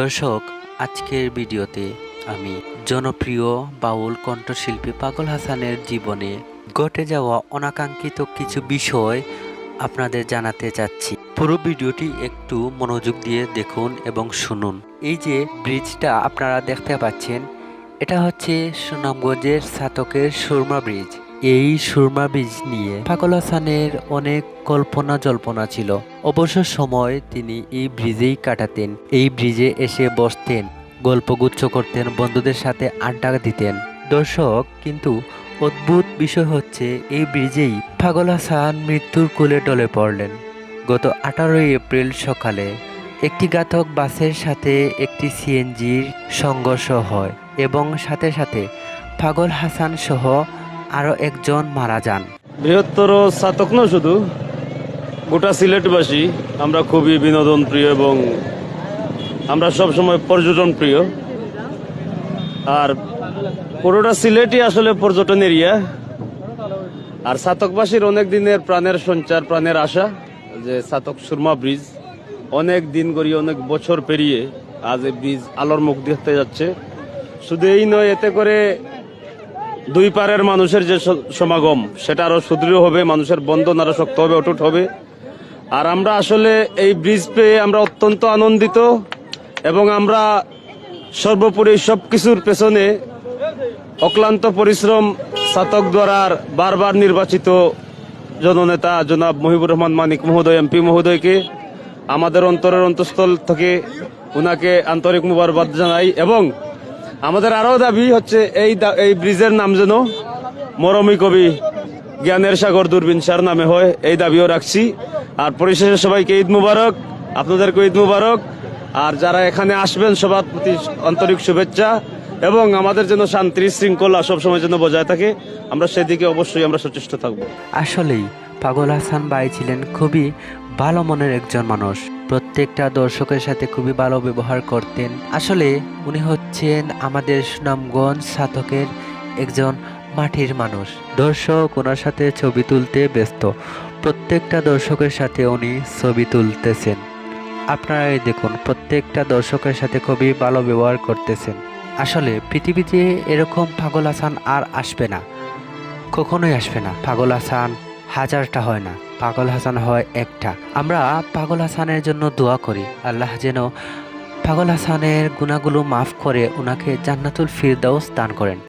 দর্শক, আজকের ভিডিওতে আমি জনপ্রিয় বাউল কণ্ঠশিল্পী পাগল হাসানের জীবনে ঘটে যাওয়া অনাকাঙ্ক্ষিত কিছু বিষয় আপনাদের জানাতে চাচ্ছি। পুরো ভিডিওটি একটু মনোযোগ দিয়ে দেখুন এবং শুনুন। এই যে ব্রিজটা আপনারা দেখতে পাচ্ছেন, এটা হচ্ছে সুনামগঞ্জের সাতকের সুরমা ব্রিজ। এই সুরমা ব্রিজ নিয়ে পাগল হাসানের অনেক কল্পনা জল্পনা ছিল। অবসর সময় তিনি এই ব্রিজেই কাটাতেন। এই ব্রিজে এসে বসতেন, গল্পগুচ্ছ করতেন, বন্ধুদের সাথে আড্ডা দিতেন। দর্শক, কিন্তু অদ্ভুত বিষয় হচ্ছে, এই ব্রিজেই পাগল হাসান মৃত্যুর কোলে ডলে পড়লেন। গত আঠারোই এপ্রিল সকালে একটি ঘাতক বাসের সাথে একটি সিএনজির সংঘর্ষ হয় এবং সাথে সাথে পাগল হাসান সহ আরও একজন মারা যান। বৃহত্তর স্নাতক না শুধু, গোটা সিলেটবাসী আমরা খুবই বিনোদন প্রিয় এবং আমরা সব সময় পর্যটন প্রিয় আর পুরোটা সিলেটই আসলে পর্যটন এরিয়া। আর সাতকবাসীর অনেক দিনের প্রাণের সঞ্চার, প্রাণের আশা, যে সাতক সুরমা ব্রিজ অনেক দিন করি অনেক বছর পেরিয়ে আজ এই ব্রিজ আলোর মুখ দেখতে যাচ্ছে। শুধু এই নয়, এতে করে দুই পারের মানুষের যে সমাগম, সেটা আরও সুদৃঢ় হবে, মানুষের বন্ধন আরও শক্ত হবে, অটুট হবে। আর আমরা আসলে এই ব্রিজ পেয়ে আমরা অত্যন্ত আনন্দিত এবং আমরা সর্বোপরি সব কিছুর পেছনে অক্লান্ত পরিশ্রম সাতক দ্বারার বারবার নির্বাচিত জননেতা জনাব মহিবুর রহমান মানিক মহোদয়, এমপি মহোদয়কে, আমাদের অন্তরের অন্তঃস্থল থেকে উনাকে আন্তরিক মুবারবাদ জানাই এবং আমাদের আরও দাবি হচ্ছে এই এই ব্রিজের নাম যেন মরমি কবি জ্ঞানের সাগর দূরবীন সার নামে হয়, এই দাবিও রাখছি। আর পরিশেষে সবাইকে ঈদ মুবারক আপনাদেরকে ঈদ মুবারক। আর যারা এখানে আসবেন, সবার প্রতি আন্তরিক শুভেচ্ছা। এবং আমাদের যেন শান্তি শৃঙ্খলা সবসময় যেন বজায় থাকে। আমরা সেদিকে অবশ্যই আমরা সচেষ্ট থাকব। আসলেই পাগল হাসান ভাই ছিলেন খুবই ভালো মনের একজন মানুষ। প্রত্যেকটা দর্শকের সাথে খুবই ভালো ব্যবহার করতেন। আসলে উনি হচ্ছেন আমাদের সুনামগঞ্জ সাধকের একজন মাটির মানুষ। দর্শক ওনার সাথে ছবি তুলতে ব্যস্ত। প্রত্যেকটা দর্শকের সাথে উনি ছবি তুলতেছেন। আপনারাই দেখুন, প্রত্যেকটা দর্শকের সাথে খুবই ভালো ব্যবহার করতেছেন। আসলে পৃথিবীতে এরকম পাগল আসান আর আসবে না। কখনোই আসবে না। পাগল আসান হাজারটা হয় না। পাগল হাসান হয় একটা। আমরা পাগল হাসানের জন্য দোয়া করি। আল্লাহ যেন পাগল হাসানের গুণাগুলো মাফ করে ওনাকে জান্নাতুল ফিরদাও দান করেন।